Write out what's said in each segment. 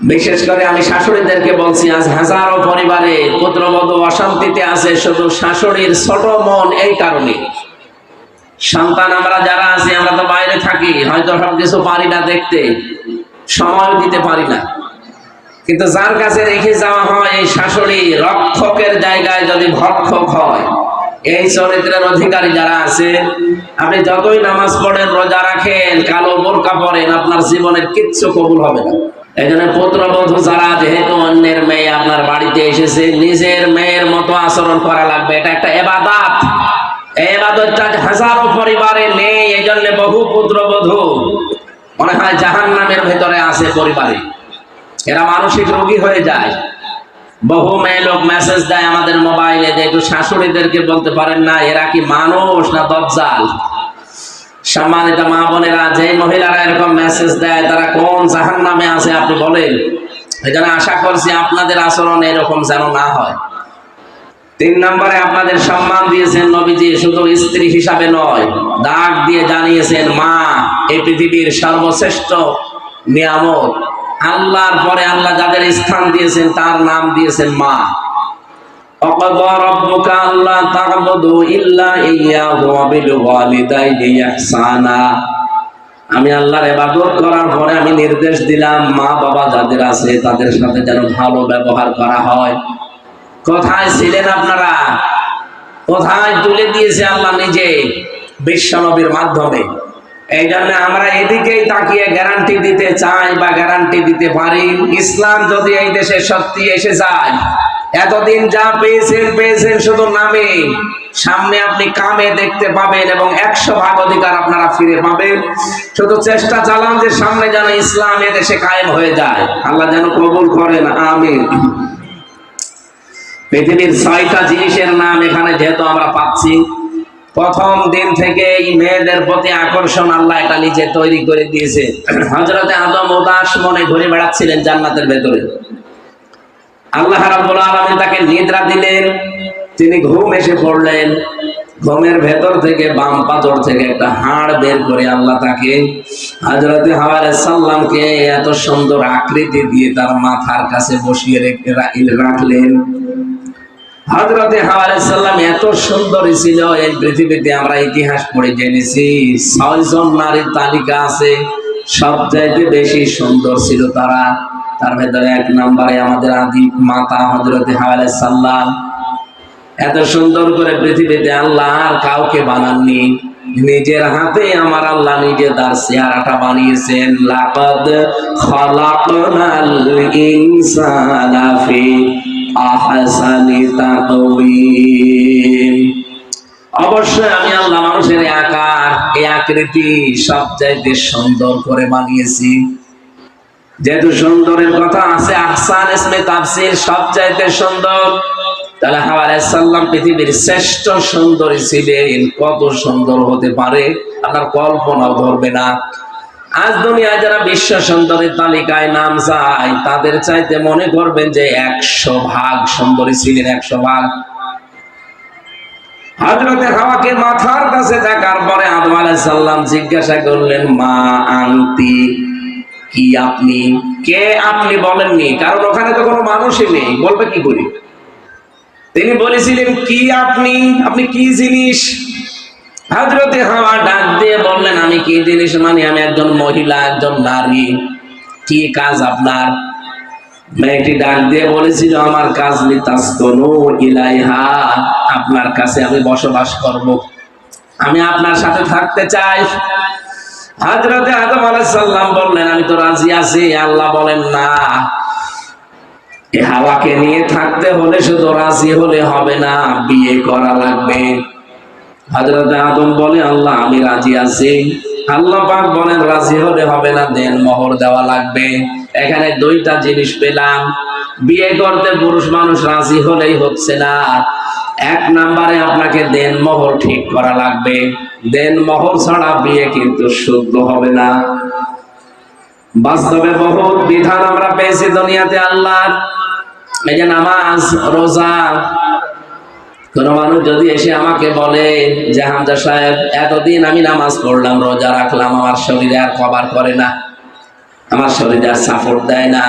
বিশেষ করে আমি শাশুড়িদেরকে বলছি, আজ হাজারো পরিবারে পুত্রবধূ অশান্তিতে আছে, শুধু শাশুড়ির ছোট মন এই কারণে। সন্তান আমরা যারা আছি, আমরা তো বাইরে থাকি, হয়তো সব কিছু পারি না দেখতে সময় দিতে পারি না। কিন্তু যার কাছে রেখে যাওয়া হয়, এই শাশুড়ি রক্ষকের জায়গায় যদি ভক্ষক হয়, এই চরিত্রের অধিকারী যারা আছে, আপনি যতই নামাজ পড়েন, রোজা রাখেন, কালো বোরকা পড়েন আপনার জীবনের কিচ্ছু কবুল হবে না। জন্য পুত্রবধূ যারা, যেহেতু অন্যের মেয়ে আপনার বাড়িতে এসেছে, নিজের মেয়ের মতো আচরণ করা লাগবে। এটা একটা এবাদাত। এবাদতটা হাজারো পরিবারে নেই এই জন্য বহু পুত্রবধূ মনে হয় জাহান নামের ভেতরে আছে পরিবারে। এরা মানসিক রোগী হয়ে যায়। বহু মেয়ে লোক মেসেজ দেয় আমাদের মোবাইলে যে একটু শাশুড়িদেরকে বলতে পারেন না, এরা কি মানুষ না দজ্জাল? সম্মানিত মা বোনেরা যে মহিলারা এরকম মেসেজ দেয়, তারা কোন জাহান নামে আছে আপনি বলেন। জন্য আশা করছি আপনাদের আচরণ এরকম যেন না হয়। তিন নম্বরে আপনাদের সম্মান দিয়েছেন নবীজি, শুধু স্ত্রী হিসাবে নয়, দাগ দিয়ে জানিয়েছেন, মা এই পৃথিবীর সর্বশ্রেষ্ঠ নিয়ামত। আল্লাহর পরে আল্লাহ যাদের স্থান দিয়েছেন, তার নাম দিয়েছেন মা। وقضى ربك ألا تعبدوا إلا إياه وبالوالدين إحسانا আমি আল্লাহর ইবাদত করার পরে আমি নির্দেশ দিলাম মা বাবা যাদের আছে তাদের সাথে যেন ভালো ব্যবহার করা হয় কোথায় ছিলেন আপনারা কোথায় তুলে দিয়েছে আল্লাহ নিজে বিশ্বনবীর মাধ্যমে এই জন্য আমরা এদিকেই তাকিয়ে গ্যারান্টি দিতে চাই বা গ্যারান্টি দিতে পারি ইসলাম যদি এই দেশে সত্যি এসে যায় এতদিন যা পেয়েছেন পেয়েছেন শুধু নামে। সামনে আপনি কামে দেখতে পাবেন এবং একশো ভাগ অধিকার আপনারা ফিরে পাবেন। শুধু চেষ্টা চালান যে সামনে যেন ইসলাম দেশে কায়েম হয়ে যায়। আল্লাহ যেন কবুল করেন, আমিন। পৃথিবীর ছয়টা জিনিসের নাম এখানে যেহেতু আমরা পাচ্ছি, প্রথম দিন থেকে এই মেয়েদের প্রতি আকর্ষণ আল্লাহ এটা নিজে তৈরি করে দিয়েছে। হজরতে আদম উদাস মনে ঘুরে বেড়াচ্ছিলেন জান্নাতের ভেতরে। আল্লাহ রাব্বুল আলামিন তাকে নিদ্রা দিলেন। তিনি ঘুম এসে পড়লেন। ঘুমের ভেতর থেকে বাম পাথর থেকে একটা হাড় বের করে আল্লাহ তাকে হযরতে হাওয়া সাল্লামকে এত সুন্দর আকৃতি দিয়ে তার মাথার কাছে বসিয়ে রেখে রাখলেন। হযরতে হাওয়া সাল্লাম এত সুন্দরী ছিল। এই পৃথিবীতে আমরা ইতিহাস পড়ে জেনেছি, ছয়জন নারীর তালিকা আছে। সবচাইতে বেশি সুন্দর ছিল তারা। তার ভেতরে এক নম্বরে আমাদের আদি মাতা হজরতে হাওয়া সাল্লাম এত সুন্দর করে পৃথিবীতে আল্লাহ আর কাউকে বানাননি। নিজের হাতে আমার আল্লাহ নিজে তার চেহারাটা বানিয়েছেন। লাকাদ খালাকনাল ইনসানা ফি আহসানি তাকওয়িম। অবশ্যই আমি আল্লাহ মানুষের আকার, এই আকৃতি সবচাইতে সুন্দর করে বানিয়েছি। যেহেতু সুন্দরের কথা আছে, আহসান ইসমে তাফসির সবচাইতে সুন্দর। তাহলে হাওয়া সাল্লাম পৃথিবীর শ্রেষ্ঠ সুন্দরী ছিলেন, কত সুন্দর হতে পারে আপনার কল্পনাও ধরবে না। আজ দুনিয়ায় যারা বিশ্ব সুন্দরীর তালিকায় নাম যায় তাদের চাইতে মনে করবেন যে একশো ভাগ সুন্দরী ছিলেন, একশো ভাগ। হজরতে হাওয়াকে মাথার কাছে দেখার পরে আদম আলাইহিস সাল্লাম জিজ্ঞাসা করলেন, মা আন্তি কি আপনি? কে আপনি বলেননি? কারণ ওখানে তো কোনো মানুষই নেই। বলবে কি করি তিনি বলেছিলেন, কি আপনি? আপনি কি জিনিস? হাজরতে হাওয়া ডাক দিয়ে বললেন, আমি কি জিনিস মানে? আমি একজন মহিলা, একজন নারী। কি কাজ আপনার? মেয়েটি ডাক দিয়ে বলেছিল, আমার কাজ লিতাস্তনু ইলাইহা। আপনার কাছে আমি বসবাস করব। আমি আপনার সাথে থাকতে চাই। হাজরতে আদম আলাইহিস সালাম বললেন, আমি তো রাজি আছি, আল্লাহ বলেন না। হাওয়াকে নিয়ে থাকতে হলে শুধু রাজি হলে হবে না, বিয়ে করা লাগবে। হযরত আদম বলে, আল্লাহ, আমি রাজি আছি। আল্লাহ পাক বলেন, রাজি হলে হবে না, দেন মোহর দেওয়া লাগবে। এখানে দুইটা জিনিস পেলাম। বিয়ে করতে পুরুষ মানুষ রাজি হলেই হচ্ছে না। এক নম্বরে আপনাকে দেন মোহর ঠিক করা লাগবে। দেন মোহর ছাড়া বিয়ে কিন্তু শুদ্ধ হবে না। বাস্তবে বহুত বিধান আমরা পেয়েছি দুনিয়াতে আল্লাহর। এই যে নামাজ, রোজা, কোন মানুষ যদি এসে আমাকে বলে যে, হামজা সাহেব, এতদিন আমি নামাজ পড়লাম, রোজা রাখলাম, আমার শরীরে আর কভার করে না, আমার শরীরে আর সাপোর্ট দেয় না,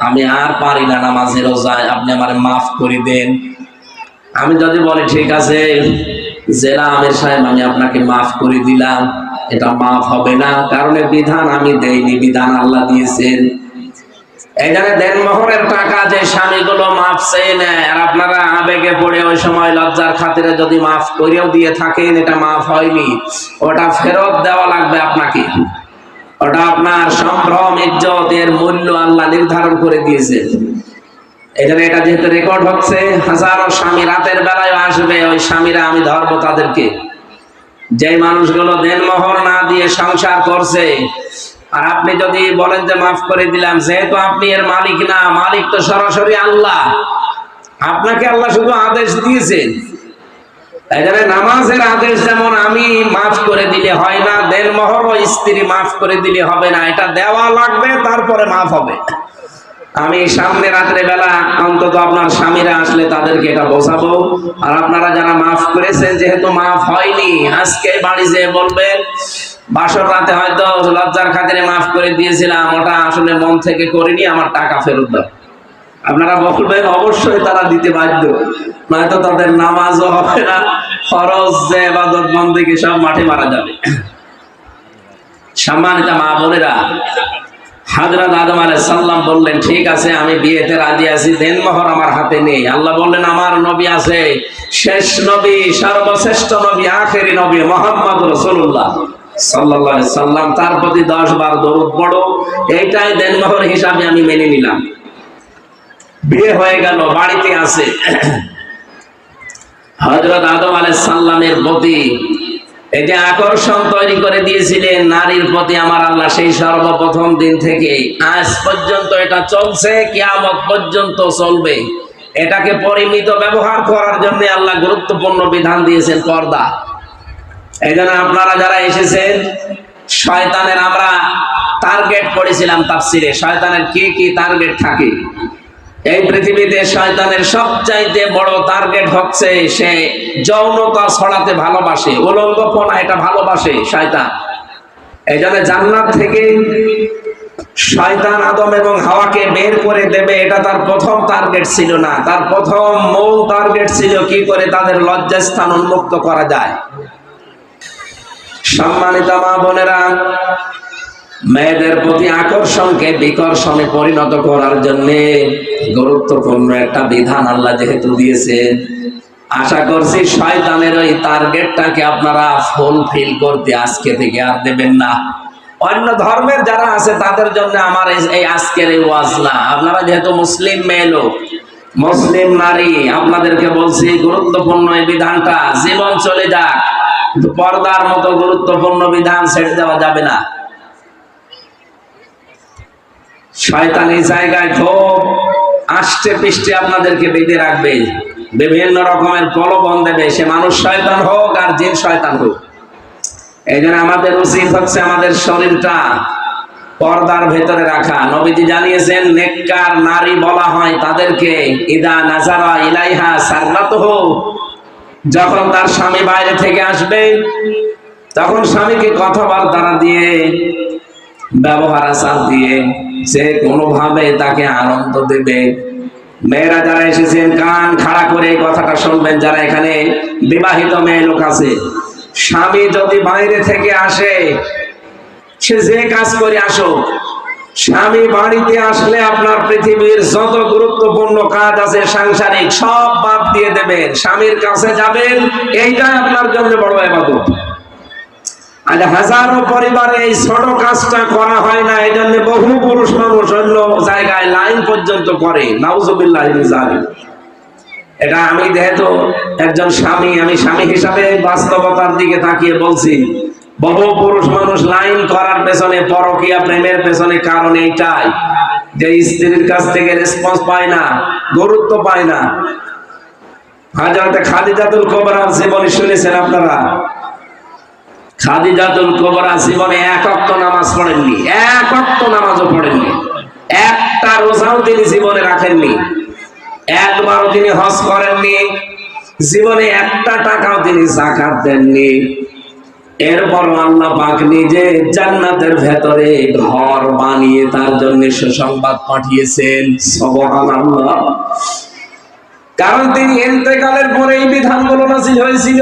আমি আর পারি না নামাজের রোজায়, আপনি আমার মাফ করে দেন। আমি যদি বলি, ঠিক আছে, জেলা আমির সাহেব, আমি আপনাকে মাফ করে দিলাম। এটা মাফ হবে না। কারণ বিধান আমি দেইনি, বিধান আল্লাহ দিয়েছেন। এখানে টাকা যে স্বামীগুলো মাফ আর আপনারা আবেগে পড়ে ওই সময় লজ্জার খাতিরে যদি মাফ করেও দিয়ে থাকেন, এটা মাফ হয়নি। ওটা ফেরত দেওয়া লাগবে আপনাকে। ওটা আপনার সম্ভ্রম ইজ্জত এর মূল্য আল্লাহ নির্ধারণ করে দিয়েছে এখানে এটা যেহেতু রেকর্ড হচ্ছে, হাজারো স্বামী রাতের বেলায় আসবে, ওই স্বামীরা আমি ধরবো তাদেরকে। যে মানুষগুলো দেনমোহর না দিয়ে সংসার করছে, আর আপনি যদি বলেন যে মাফ করে দিলাম, যেহেতু আপনি এর মালিক না, মালিক তো সরাসরি আল্লাহ। আপনাকে আল্লাহ শুধু আদেশ দিয়েছেন এখানে নামাজের আদেশ যেমন, আমি মাফ করে দিলে হয় না দেনমোহর ও স্ত্রী মাফ করে দিলে হবে না, এটা দেওয়া লাগবে, তারপরে মাফ হবে। আমি সামনে রাত্রে বেলা অন্তত আপনার স্বামীরা আসলে তাদেরকে এটা বোঝাবো। আর আপনারা যারা মাফ করেছেন, যেহেতু মাফ হয়নি, আজকে বাড়ি যেয়ে বলবেন, বাসর রাতে হয়তো লজ্জার খাতিরে মাফ করে দিয়েছিলাম, ওটা আসলে মন থেকে করিনি, আমার টাকা ফেরত দাও। আপনারা বলবেন, অবশ্যই তারা দিতে বাধ্য। নয়তো তাদের নামাজও হবে না খরচ যে এবাদত বন্দিকে সব মাঠে মারা যাবে। সম্মানিত মা বোনেরা হাজরত আদম আলাইহিস সালাম বললেন, ঠিক আছে, আমি বিয়েতে রাজি আছি, দেন মোহর আমার হাতে নেই। আল্লাহ বললেন, আমার নবী আছে, শেষ নবী, সর্বশ্রেষ্ঠ নবী, আখেরি নবী মোহাম্মদ রাসূলুল্লাহ। সাল্লাল্লাহু আলাইহি সাল্লাম তার প্রতি 10 বার দরুদ পড়ো, এইটাই দেন মোহর হিসাবে আমি মেনে নিলাম। বিয়ে হয়ে গেল, বাড়িতে আছে। হযরত আদম আলাইহিস সালামের প্রতি যে আকর্ষণ তৈরি করে দিয়েছিলেন নারীর প্রতি আমার আল্লাহ, সেই সর্বপ্রথম দিন থেকে আজ পর্যন্ত এটা চলছে, কিয়ামত পর্যন্ত চলবে। এটাকে পরিমিত ব্যবহার করার জন্য আল্লাহ গুরুত্বপূর্ণ বিধান দিয়েছেন, পর্দা। এই আপনারা যারা এসেছেন, শয়তানের আমরা টার্গেট করেছিলাম তাফসিরে। শয়তানের কি কি টার্গেট থাকে? এই পৃথিবীতে শয়তানের সবচাইতে বড় টার্গেট হচ্ছে সে যৌনতা ছড়াতে ভালোবাসে, উলঙ্গপনা এটা ভালোবাসে শয়তান। এই জন্য জান্নাত থেকে শয়তান আদম এবং হাওয়াকে বের করে দেবে, এটা তার প্রথম টার্গেট ছিল না। তার প্রথম মূল টার্গেট ছিল কি করে তাদের লজ্জাস্থান উন্মুক্ত করা যায়। সম্মানিত মা বোনেরা মেয়েদের প্রতি আকর্ষণকে বিকর্ষণে পরিণত করার জন্য গুরুত্বপূর্ণ একটা বিধান আল্লাহ যেহেতু দিয়েছে। আশা করছি শয়তানের ওই টার্গেটটাকে আপনারা ফুলফিল করতে আজকে থেকে আর দেবেন না। অন্য ধর্মের যারা আছে, তাদের জন্য আমার এই- আজকের এই ওয়াজ না আপনারা যেহেতু মুসলিম মেয়ে লোক, মুসলিম নারী, আপনাদেরকে বলছি গুরুত্বপূর্ণ এই বিধানটা। জীবন চলে যাক, পর্দার মতো গুরুত্বপূর্ণ বিধান ছেড়ে দেওয়া যাবে না। শয়তানি জায়গায় খুব আষ্টে পৃষ্ঠে আপনাদেরকে বেঁধে রাখবে, বিভিন্ন রকমের প্রলোভন দেবে। সে মানুষ শয়তান হোক আর জিন শয়তান হোক। এই জন্য আমাদের উচিত হচ্ছে আমাদের শরীরটা পর্দার ভেতরে রাখা। নবীজি জানিয়েছেন, নেককার নারী বলা হয় তাদেরকে, ইদা নাজারা ইলাইহা সাররাত যখন তার স্বামী বাইরে থেকে আসবে, তখন স্বামীকে কথাবার্তা দিয়ে, ব্যবহার আচার দিয়ে যে কোনোভাবে তাকে আনন্দ দেবে। মেয়েরা যারা এসেছেন, কান খাড়া করে কথাটা শুনবেন, যারা এখানে বিবাহিত মেয়ে লোক আছে। স্বামী যদি বাইরে থেকে আসে, সে যে কাজ করে আসো স্বামী বাড়িতে আসলে আপনার পৃথিবীর যত গুরুত্বপূর্ণ কাজ আছে, সাংসারিক সব বাদ দিয়ে দেবেন। স্বামীর কাছে যাবেন, এইটাই আপনার জন্য বড় এবাদত আজ হাজারো পরিবারে এই ছোট কাজটা করা হয় না, এই জন্য বহু পুরুষ মানুষ অন্য জায়গায় লাইন পর্যন্ত করে নাউজুবিল্লাহ জালিম এটা আমি যেহেতু একজন স্বামী, আমি স্বামী হিসাবে বাস্তবতার দিকে তাকিয়ে বলছি, বহু পুরুষ মানুষ লাইন করার পেছনে পরকিয়া প্রেমের পেছনে কারণ এইটাই, যে স্ত্রীর কাছ থেকে রেসপন্স পায় না, গুরুত্ব পায় না। হাজারতে খাদিজাতুল কোবরার জীবনী শুনেছেন আপনারা? খাদিজাতুল কোবরা জীবনে এক অক্ত নামাজ পড়েননি, এক অক্ত নামাজও পড়েননি। একটা রোজাও তিনি জীবনে রাখেননি। একবারও তিনি হজ করেননি। জীবনে একটা টাকাও তিনি জাকাত দেননি। এরপর আল্লাহ পাক নিজে জান্নাতের ভেতরে ঘর বানিয়ে তার জন্য সুসংবাদ পাঠিয়েছেন। সুবহানাল্লাহ। কারণ তিনি ইন্তেকালের পরে এই বিধানগুলো নাসিল হয়েছিল।